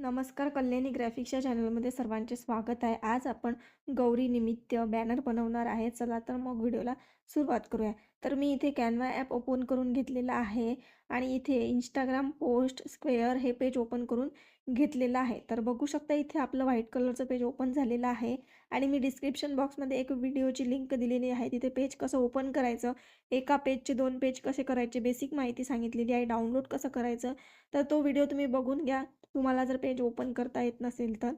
नमस्कार कल्याणी ग्राफिक्सच्या चॅनलमध्ये सर्वांचे स्वागत आहे. आज आपण गौरी निमित्त बॅनर बनवणार आहे. चला तर मग व्हिडिओला सुरुवात करूया. तर मी इथे कॅनवा ॲप ओपन करून घेतलेला आहे आणि इथे इंस्टाग्राम पोस्ट स्क्वेअर हे पेज ओपन करून घेतलेलं आहे. तर बघू शकता इथे आपलं व्हाईट कलरचं पेज ओपन झालेलं आहे आणि मी डिस्क्रिप्शन बॉक्समध्ये एक व्हिडिओची लिंक दिलेली आहे. तिथे पेज कसं ओपन करायचं एका पेजचे दोन पेज कसे करायचे बेसिक माहिती सांगितलेली आहे. डाउनलोड कसं करायचं तर तो व्हिडिओ तुम्ही बघून घ्या. तुम्हाला जर पेज ओपन करता येत नसेल तर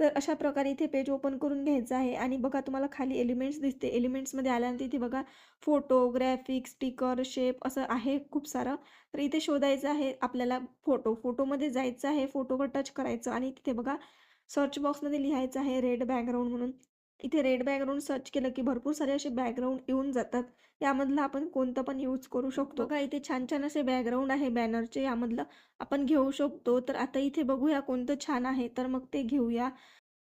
तर अशा प्रकारे इथे पेज ओपन करून घ्यायचं आहे. आणि बघा तुम्हाला खाली एलिमेंट्स दिसते. एलिमेंट्समध्ये आल्यानंतर इथे बघा फोटो ग्रॅफिक्स स्टिकर शेप असं आहे खूप सारं. तर इथे शोधायचं आहे आपल्याला फोटो. फोटोमध्ये जायचं आहे फोटोवर टच करायचं आणि तिथे बघा सर्च बॉक्समध्ये लिहायचं आहे रेड बॅकग्राऊंड म्हणून. इथे रेड बॅकग्राऊंड सर्च केलं की भरपूर सारे असे बॅकग्राऊंड येऊन जातात. यामधलं आपण कोणतं पण यूज करू शकतो. का इथे छान छान असे बॅकग्राऊंड आहे बॅनरचे. यामधलं आपण घेऊ शकतो. तर आता इथे बघूया कोणतं छान आहे. तर मग ते घेऊया.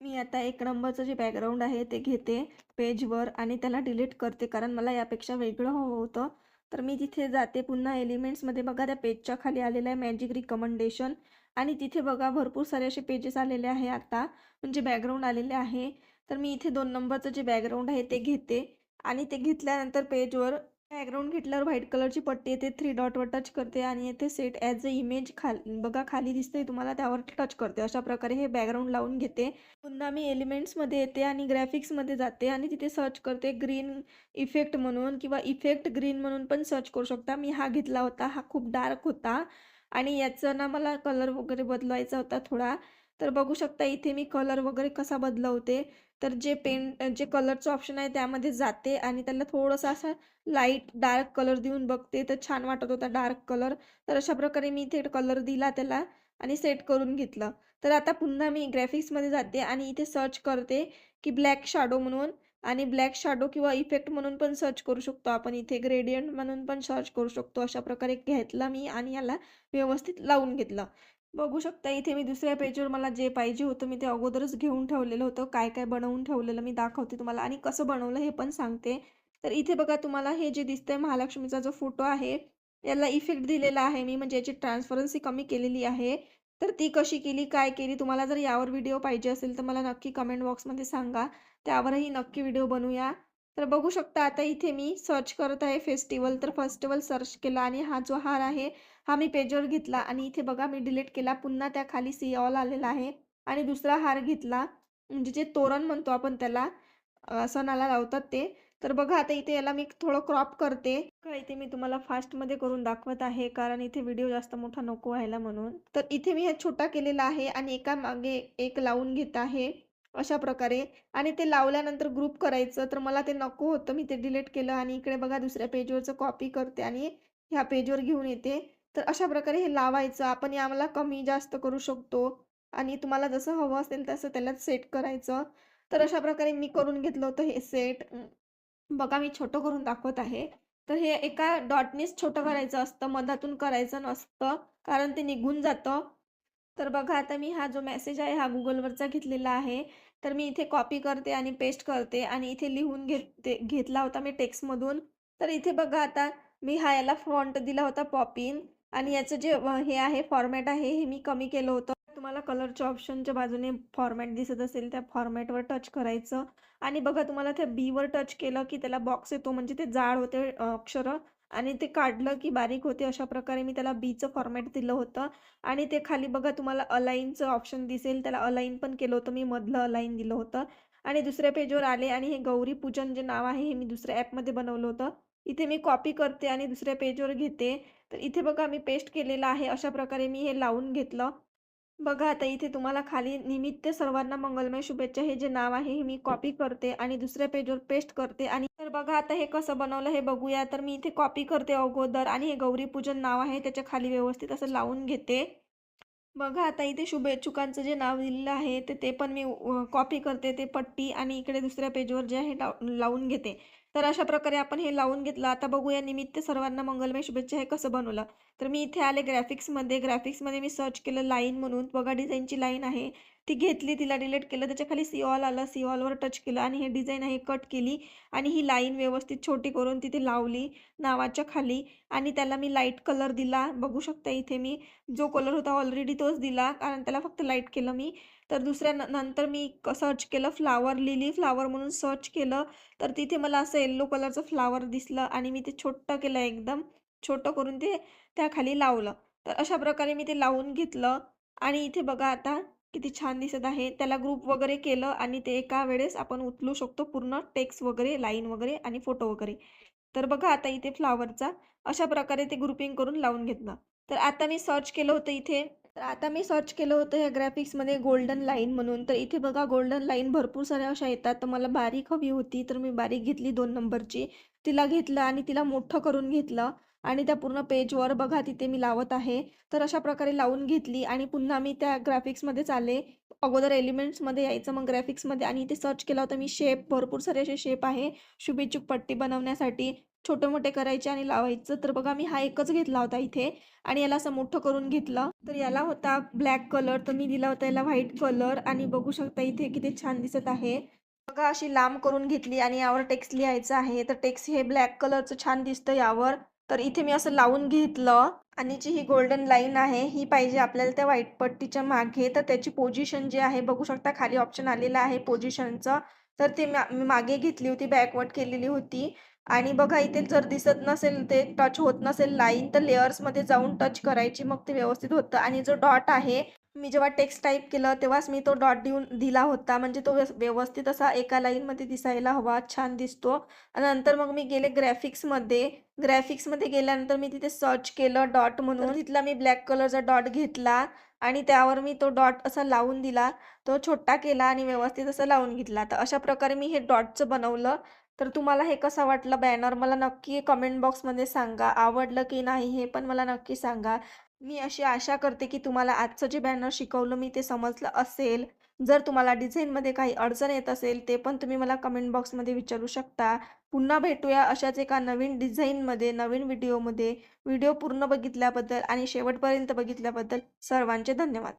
मी आता एक नंबरचं जे बॅकग्राऊंड आहे ते घेते पेजवर आणि त्याला डिलीट करते कारण मला यापेक्षा वेगळं हवं होतं. तर मी तिथे जाते. पुन्हा एलिमेंट्समध्ये बघा त्या पेजच्या खाली आलेलं आहे मॅजिक रिकमेंडेशन. आणि तिथे बघा भरपूर सारे असे पेजेस आलेले आहे आता. म्हणजे बॅकग्राऊंड आलेले आहे. तर मी इथे दोन नंबरचं जे बॅकग्राऊंड आहे ते घेते. आणि ते घेतल्यानंतर पेजवर बॅकग्राऊंड घेतल्यावर व्हाईट कलरची पट्टी येते थ्री डॉटवर टच करते आणि येथे सेट ॲज अ इमेज खाली बघा खाली दिसते तुम्हाला त्यावर टच करते. अशा प्रकारे हे बॅकग्राऊंड लावून घेते. पुन्हा मी एलिमेंट्समध्ये येते आणि ग्रॅफिक्समध्ये जाते आणि तिथे सर्च करते ग्रीन इफेक्ट म्हणून किंवा इफेक्ट ग्रीन म्हणून पण सर्च करू शकता. मी हा घेतला होता हा खूप डार्क होता. आणि याचं ना मला कलर वगैरे बदलवायचा होता थोडा. तर बघू शकता इथे मी कलर वगैरे कसा बदलवते. तर जे पेन जे कलरचं ऑप्शन आहे त्यामध्ये जाते आणि त्याला थोडंसं असं लाइट डार्क कलर देऊन बघते. तर छान वाटत होता डार्क कलर तर अशा प्रकारे मी इथे कलर दिला त्याला आणि सेट करून घेतलं. तर आता पुन्हा मी ग्रॅफिक्समध्ये जाते आणि इथे सर्च करते की ब्लॅक शॅडो म्हणून. आणि ब्लॅक शॅडो किंवा इफेक्ट म्हणून पण सर्च करू शकतो आपण. इथे ग्रेडियंट म्हणून पण सर्च करू शकतो. अशा प्रकारे घेतला मी आणि याला व्यवस्थित लावून घेतलं. बघू शकता इथे मी दुसऱ्या पेजवर मला जे पाहिजे होतं मी ते अगोदरच घेऊन ठेवलेलं होतं. काय काय बनवून ठेवलेलं मी दाखवते तुम्हाला आणि कसं बनवलं हे पण सांगते. तर इथे बघा तुम्हाला हे जे दिसतंय महालक्ष्मीचा जो फोटो आहे याला इफेक्ट दिलेला आहे मी म्हणजे याची ट्रान्सफरन्सी कमी केलेली आहे. तर ती कशी केली काय केली तुम्हाला जर यावर व्हिडिओ पाहिजे असेल तर मला नक्की कमेंट बॉक्समध्ये सांगा. त्यावरही नक्की व्हिडिओ बनवूया. तर बघू शकता आता इथे मी सर्च करत आहे फेस्टिवल तर फेस्टिवल सर्च केला आणि हा जो हार आहे हा मी पेजवर घेतला. आणि इथे बघा मी डिलीट केला. पुन्हा त्या खाली सी ऑल आलेला आहे. आणि दुसरा हार घेतला. म्हणजे जे तोरण म्हणतो आपण त्याला सणाला लावतात ते. तर बघा आता इथे याला मी थोडं क्रॉप करते. का इथे मी तुम्हाला फास्टमध्ये करून दाखवत आहे. कारण इथे व्हिडिओ जास्त मोठा नको व्हायला म्हणून. तर इथे मी हा छोटा केलेला आहे. आणि एका मागे एक लावून घेत आहे. अशा प्रकारे. आणि ते लावल्यानंतर ग्रुप करायचं तर मला ते नको होतं. मी ते डिलीट केलं आणि इकडे बघा दुसऱ्या पेजवरचं कॉपी करते आणि ह्या पेजवर घेऊन येते. तर अशा प्रकारे हे लावायचं. आपण याला कमी जास्त करू शकतो. आणि तुम्हाला जसं हवं असेल तसं त्याला सेट करायचं. तर अशा प्रकारे मी करून घेतलं होतं हे सेट बघा मी छोटं करून दाखवत आहे. तर हे एका डॉटनेच छोटं करायचं असतं. मधातून करायचं नसतं. कारण ते निघून जातं. तर बघा आता मी हा जो मेसेज आहे हा गुगलवरचा घेतलेला आहे. तर मी इथे कॉपी करते आणि पेस्ट करते आणि इथे लिहून घेते घेतला होता मी टेक्स्टमधून तर इथे बघा आता मी हा याला फॉन्ट दिला होता पॉपिन आणि याचं जे हे आहे फॉर्मॅट आहे हे मी कमी केलं होतं. तुम्हाला कलरच्या ऑप्शनच्या बाजूने फॉर्मॅट दिसत असेल त्या फॉर्मॅटवर टच करायचं. आणि बघा तुम्हाला त्या बीवर टच केलं की त्याला बॉक्स येतो म्हणजे ते जाड होते अक्षरं. आणि ते काढलं की बारीक होते अशा प्रकारे मी त्याला बीचं फॉर्मॅट दिलं होतं. आणि ते खाली बघा तुम्हाला अलाईनचं ऑप्शन दिसेल. त्याला अलाईन पण केलं होतं. मी मधलं अलाईन दिलं होतं. आणि दुसऱ्या पेजवर आले आणि हे गौरी पूजन जे नाव आहे हे मी दुसऱ्या ॲपमध्ये बनवलं होतं. इथे मी कॉपी करते आणि दुसऱ्या पेजवर घेते. तर इथे बघा मी पेस्ट केलेलं आहे. अशा प्रकारे मी हे लावून घेतलं. बघा आता इथे तुम्हाला खाली निमित्त सर्वांना मंगलमय शुभेच्छा. हे जे नाव आहे हे मी कॉपी करते आणि दुसऱ्या पेजवर पेस्ट करते. आणि तर बघा आता हे कसं बनवलं हे बघूया. तर मी इथे कॉपी करते अगोदर आणि हे गौरीपूजन नाव आहे त्याच्याखाली व्यवस्थित असं लावून घेते. बघा आता इथे शुभेच्छुकांचं जे नाव दिलेलं आहे ते ते पण मी कॉपी करते. ते पट्टी आणि इकडे दुसऱ्या पेजवर जे आहे लावून घेते. तर अशा प्रकारे आपण हे लावून घेतलं. आता बघूया निमित्त सर्वांना मंगलमय शुभेच्छा हे कसं बनवलं. तर मी इथे आले ग्राफिक्समध्ये ग्राफिक्समध्ये मी सर्च केलं लाईन म्हणून. बघा डिझाईनची लाईन आहे. ती घेतली तिला डिलीट केलं. त्याच्याखाली सी ऑल आलं. सी ऑलवर टच केलं आणि हे डिझाईन आहे कट केली आणि ही लाईन व्यवस्थित छोटी करून तिथे लावली नावाच्या खाली आणि त्याला मी लाइट कलर दिला. बघू शकता इथे मी जो कलर होता ऑलरेडी तोच दिला. कारण त्याला फक्त लाइट केलं मी. तर दुसऱ्या न- नंतर मी सर्च केलं फ्लावर लिली फ्लावर म्हणून सर्च केलं. तर तिथे मला असं येल्लो कलरचं फ्लावर दिसलं आणि मी ते छोटं केलं एकदम. छोटं करून ते त्याखाली लावलं. तर अशा प्रकारे मी ते लावून घेतलं. आणि इथे बघा आता किती छान दिसत आहे. त्याला ग्रुप वगैरे केलं आणि ते एका वेळेस आपण उचलू शकतो पूर्ण टेक्स्ट वगैरे लाईन वगैरे आणि फोटो वगैरे. तर बघा आता इथे फ्लावरचा अशा प्रकारे ते ग्रुपिंग करून लावून घेतलं. तर आता मी सर्च केलं होतं इथे. तर आता मी सर्च केलं होतं ह्या ग्राफिक्समध्ये गोल्डन लाईन म्हणून. तर इथे बघा गोल्डन लाईन भरपूर साऱ्या अशा येतात. तर मला बारीक हवी होती तर मी बारीक घेतली दोन नंबरची तिला घेतलं आणि तिला मोठं करून घेतलं. आणि त्या पूर्ण पेजवर बघा तिथे मी लावत आहे. तर अशा प्रकारे लावून घेतली आणि पुन्हा मी त्या ग्राफिक्समध्येच आले. अगोदर एलिमेंट्समध्ये यायचं मग ग्राफिक्समध्ये आणि इथे सर्च केलं होतं मी शेप भरपूर सारे असे शेप आहे. शुभेच्छुक पट्टी बनवण्यासाठी. छोटे मोठे करायचे आणि लावायचं. तर बघा मी हा एकच घेतला होता इथे आणि याला असं मोठं करून घेतलं. तर याला होता ब्लॅक कलर. तर मी दिला होता याला व्हाईट कलर आणि बघू शकता इथे किती छान दिसत आहे. बघा अशी लांब करून घेतली आणि यावर टेक्स्ट लिहायचं आहे. तर टेक्स्ट हे ब्लॅक कलरचं छान दिसतं यावर. तर इथे मी असं लावून घेतलं. आणि जी ही गोल्डन लाईन आहे. ही पाहिजे आपल्याला त्या व्हाईट पट्टीच्या मागे. तर त्याची पोझिशन जी आहे बघू शकता खाली ऑप्शन आलेलं आहे पोझिशनचं. तर ते मी मागे घेतली होती बॅकवर्ड केलेली होती. आणि बघा इथे जर दिसत नसेल ते टच होत नसेल लाईन तर लेअर्समध्ये जाऊन टच करायची. मग ते व्यवस्थित होतं. आणि जो डॉट आहे मी जेव्हा टेक्स्ट टाईप केलं तेव्हाच मी तो डॉट देऊन दिला होता. म्हणजे तो व्यवस्थित असा एका लाईनमध्ये दिसायला हवा छान दिसतो. आणि नंतर मग मी गेले ग्राफिक्समध्ये ग्राफिक्समध्ये गेल्यानंतर मी तिथे सर्च केलं डॉट म्हणून. तिथला मी ब्लॅक कलरचा डॉट घेतला. आणि त्यावर मी तो डॉट असा लावून दिला तो छोटा केला आणि व्यवस्थित असं लावून घेतला. तर अशा प्रकारे मी हे डॉटचं बनवलं. तर तुम्हाला हे कसं वाटलं बॅनर? मला नक्की कमेंट बॉक्समध्ये सांगा. आवडलं की नाही हे पण मला नक्की सांगा. मी अशी आशा करते की तुम्हाला आजचं जे बॅनर शिकवलं मी ते समजलं असेल. जर तुम्हाला डिझाईनमध्ये काही अडचण येत असेल ते पण तुम्ही मला कमेंट बॉक्समध्ये विचारू शकता. पुन्हा भेटूया अशाच एका नवीन डिझाईनमध्ये नवीन व्हिडिओमध्ये. व्हिडिओ पूर्ण बघितल्याबद्दल आणि शेवटपर्यंत बघितल्याबद्दल सर्वांचे धन्यवाद.